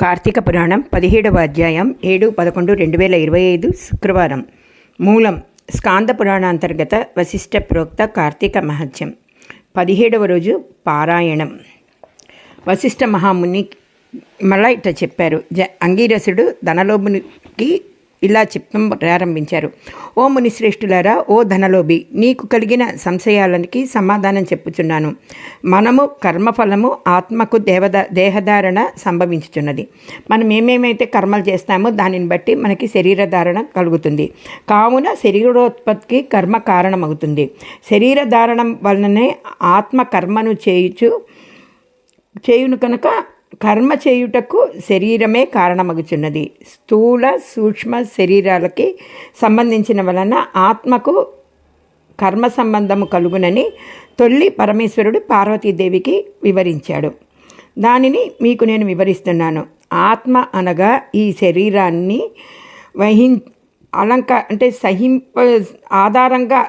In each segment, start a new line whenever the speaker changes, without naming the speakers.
కార్తీక పురాణం పదిహేడవ అధ్యాయం ఏడు పదకొండు రెండు వేల ఇరవై ఐదు శుక్రవారం. మూలం స్కాంద పురాణాంతర్గత వశిష్ట ప్రోక్త కార్తీక మహత్యం. పదిహేడవ రోజు పారాయణం. వశిష్ఠ మహాముని మళ్ళా ఇట్లా చెప్పారు. జ అంగీరసుడు ధనలోభునికి ఇలా చెప్పడం ప్రారంభించారు. ఓ మునిశ్రేష్ఠులారా ఓ ధనలోభి నీకు కలిగిన సంశయాలకి సమాధానం చెప్పుచున్నాను. మనము కర్మఫలము ఆత్మకు దేవద దేహధారణ సంభవించుచున్నది. మనం ఏమేమైతే కర్మలు చేస్తామో దానిని బట్టి మనకి శరీరధారణ కలుగుతుంది. కావున శరీరోత్పత్తికి కర్మ కారణమవుతుంది. శరీరధారణం వలననే ఆత్మ కర్మను చేయుచు చేయును కనుక కర్మ చేయుటకు శరీరమే కారణమగుచున్నది. స్థూల సూక్ష్మ శరీరాలకి సంబంధించిన వలన ఆత్మకు కర్మ సంబంధము కలుగునని తొల్లి పరమేశ్వరుడు పార్వతీదేవికి వివరించాడు. దానిని మీకు నేను వివరిస్తున్నాను. ఆత్మ అనగా ఈ శరీరాన్ని వహిం అలంక అంటే సహింప ఆధారంగా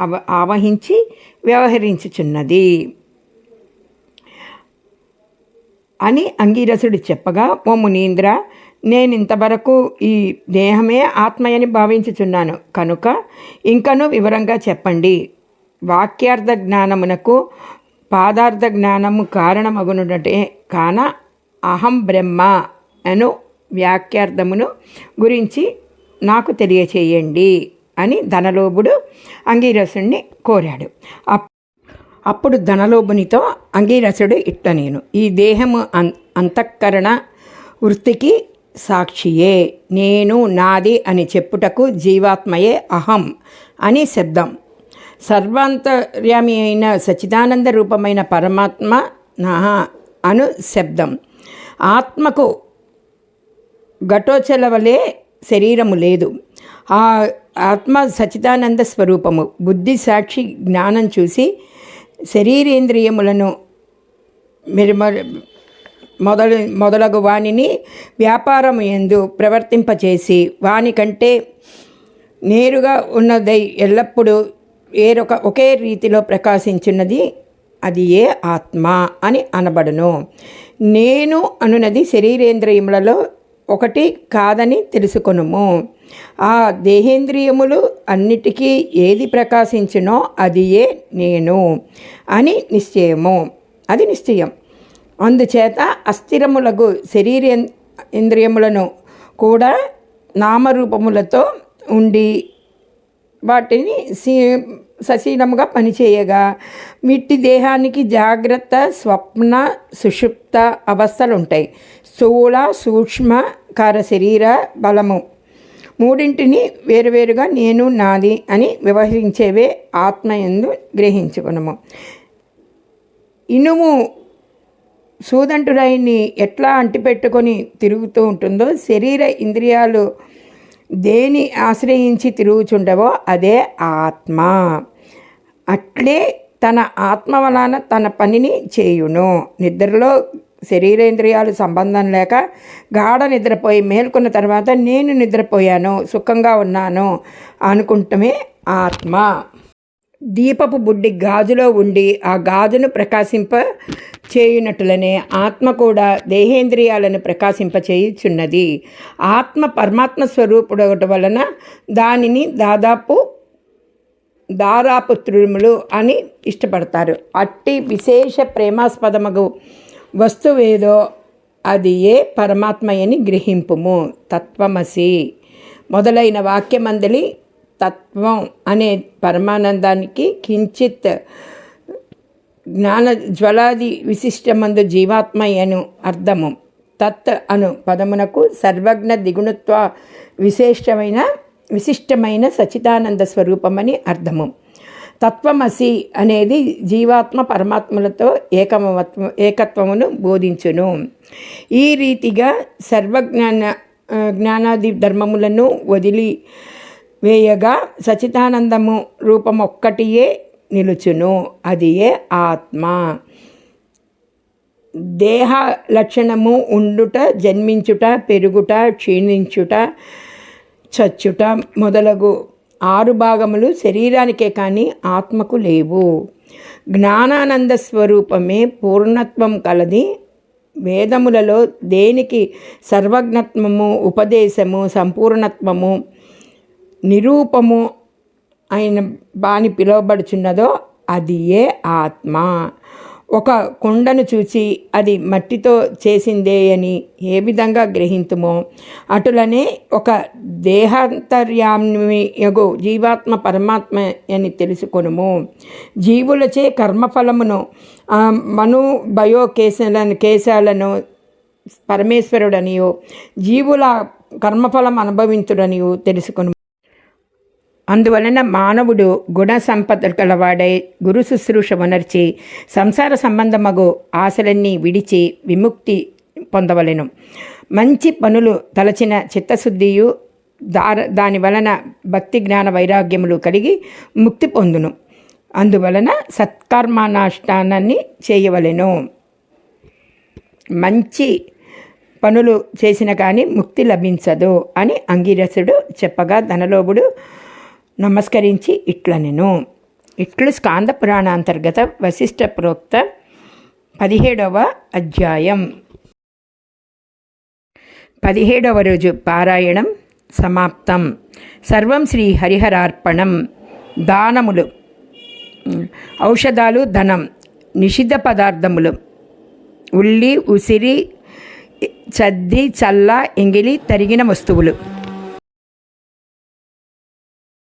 అవ ఆవహించి వ్యవహరించుచున్నది. అని అంగీరసుడు చెప్పగా ఓ మునీంద్ర నేను ఇంతవరకు ఈ దేహమే ఆత్మయని భావించుచున్నాను. కనుక ఇంకనూ వివరంగా చెప్పండి. వాక్యార్థ జ్ఞానమునకు పాదార్థ జ్ఞానము కారణమగునుటే కాన అహం బ్రహ్మ అను వ్యాఖ్యార్థమును గురించి నాకు తెలియచేయండి అని ధనలోభుడు అంగీరసుణ్ణి కోరాడు. అప్ అప్పుడు ధనలోభునితో అంగీరసుడు ఇట్ట నేను. ఈ దేహము అం అంతఃకరణ వృత్తికి సాక్షియే. నేను నాది అని చెప్పుటకు జీవాత్మయే అహం అని శబ్దం. సర్వాంతర్యామి అయిన సచిదానంద రూపమైన పరమాత్మ నా అను శబ్దం. ఆత్మకు ఘటోచల వలె శరీరము లేదు. ఆ ఆత్మ సచిదానంద స్వరూపము. బుద్ధి సాక్షి జ్ఞానం చూసి శరీరేంద్రియములను మెరుమ మొదలు మొదలగు వానిని వ్యాపారం ఎందు ప్రవర్తింపచేసి వాని కంటే నేరుగా ఉన్నదై ఎల్లప్పుడూ ఏరొక ఒకే రీతిలో ప్రకాశించున్నది అది ఏ ఆత్మ అని అనబడును. నేను అనునది శరీరేంద్రియములలో ఒకటి కాదని తెలుసుకొనుము. ఆ దేహేంద్రియములు అన్నిటికీ ఏది ప్రకాశించినో అది ఏ నేను అని నిశ్చయము. అది నిశ్చయం. అందుచేత అస్థిరములకు శరీర ఇంద్రియములను కూడా నామరూపములతో ఉండి వాటిని సశీలముగా పనిచేయగా. మిట్టి దేహానికి జాగ్రత్త స్వప్న సుషుప్త అవస్థలు ఉంటాయి స్థూల సూక్ష్మకార శరీర బలము. మూడింటిని వేరువేరుగా నేను నాది అని వ్యవహరించేవే ఆత్మ ఎందు గ్రహించుకునము. ఇనుము సూదంటురాయిని ఎట్లా అంటిపెట్టుకొని తిరుగుతూ ఉంటుందో శరీర ఇంద్రియాలు దేని ఆశ్రయించి తిరుగుచుండవో అదే ఆత్మ. అట్లే తన ఆత్మ వలన తన పనిని చేయును. నిద్రలో శరీరేంద్రియాలు సంబంధం లేక గాఢ నిద్రపోయి మేల్కొన్న తర్వాత నేను నిద్రపోయాను సుఖంగా ఉన్నాను అనుకుంటమే ఆత్మ. దీపపు బుడ్డి గాజులో ఉండి ఆ గాజును ప్రకాశింప చేయునట్లనే ఆత్మ కూడా దేహేంద్రియాలను ప్రకాశింప చేయుచున్నది. ఆత్మ పరమాత్మ స్వరూపుడు వలన దానిని దాదాపు దారాపుత్రులు అని ఇష్టపడతారు. అట్టి విశేష ప్రేమాస్పదమగు వస్తువేదో అది ఏ పరమాత్మయని గ్రహింపుము. తత్వమసి. మొదలైన వాక్యమందలి తత్వం అనే పరమానందానికి కించిత్ జ్ఞాన జ్వలాది విశిష్టమందు జీవాత్మయను అర్థము. తత్ అను పదమునకు సర్వజ్ఞ దిగుణత్వ విశేషమైన విశిష్టమైన సచిదానంద స్వరూపమని అర్థము. తత్వమసి అనేది జీవాత్మ పరమాత్మలతో ఏకమత్వ ఏకత్వమును బోధించును. ఈ రీతిగా సర్వజ్ఞాన జ్ఞానాది ధర్మములను వదిలి వేయగా సచిదానందము రూపం ఒక్కటియే నిలుచును. అది ఏ ఆత్మ. దేహ లక్షణము ఉండుట జన్మించుట పెరుగుట క్షీణించుట చచ్చుట మొదలగు ఆరు భాగములు శరీరానికే కానీ ఆత్మకు లేవు. జ్ఞానానంద స్వరూపమే పూర్ణత్వం కలది. వేదములలో దేనికి సర్వజ్ఞత్వము ఉపదేశము సంపూర్ణత్వము నిరూపము అయిన బాని పిలువబడుచున్నదో అది ఏ ఆత్మ. ఒక కుండను చూచి అది మట్టితో చేసిందే అని ఏ విధంగా గ్రహింతుమో అటులనే ఒక దేహాంతర్యామ్యగు జీవాత్మ పరమాత్మ అని తెలుసుకొనుము. జీవులచే కర్మఫలమును మను భయో కేశాలను కేశాలను పరమేశ్వరుడనియో జీవుల కర్మఫలం అనుభవించుడనియో తెలుసుకొను అందువలన మానవుడు గుణ సంపద గలవాడై గురు శుశ్రూష వనర్చి సంసార సంబంధమగు ఆశలన్నీ విడిచి విముక్తి పొందవలెను. మంచి పనులు తలచిన చిత్తశుద్ధియు దార దాని వలన భక్తి జ్ఞాన వైరాగ్యములు కలిగి ముక్తి పొందును. అందువలన సత్కర్మానాష్ఠానాన్ని చేయవలెను. మంచి పనులు చేసిన కానీ ముక్తి లభించదు అని అంగిరసుడు చెప్పగా ధనలోభుడు నమస్కరించి ఇట్లనెను. ఇట్లు స్కాంద పురాణాంతర్గత వశిష్ట ప్రోక్త పదిహేడవ అధ్యాయం. పదిహేడవ రోజు పారాయణం సమాప్తం. సర్వం శ్రీ హరిహరార్పణం దానములు ఔషధాలు ధనం నిషిద్ధ పదార్థములు ఉల్లి ఉసిరి చద్ది చల్ల ఎంగిలి తరిగిన వస్తువులు.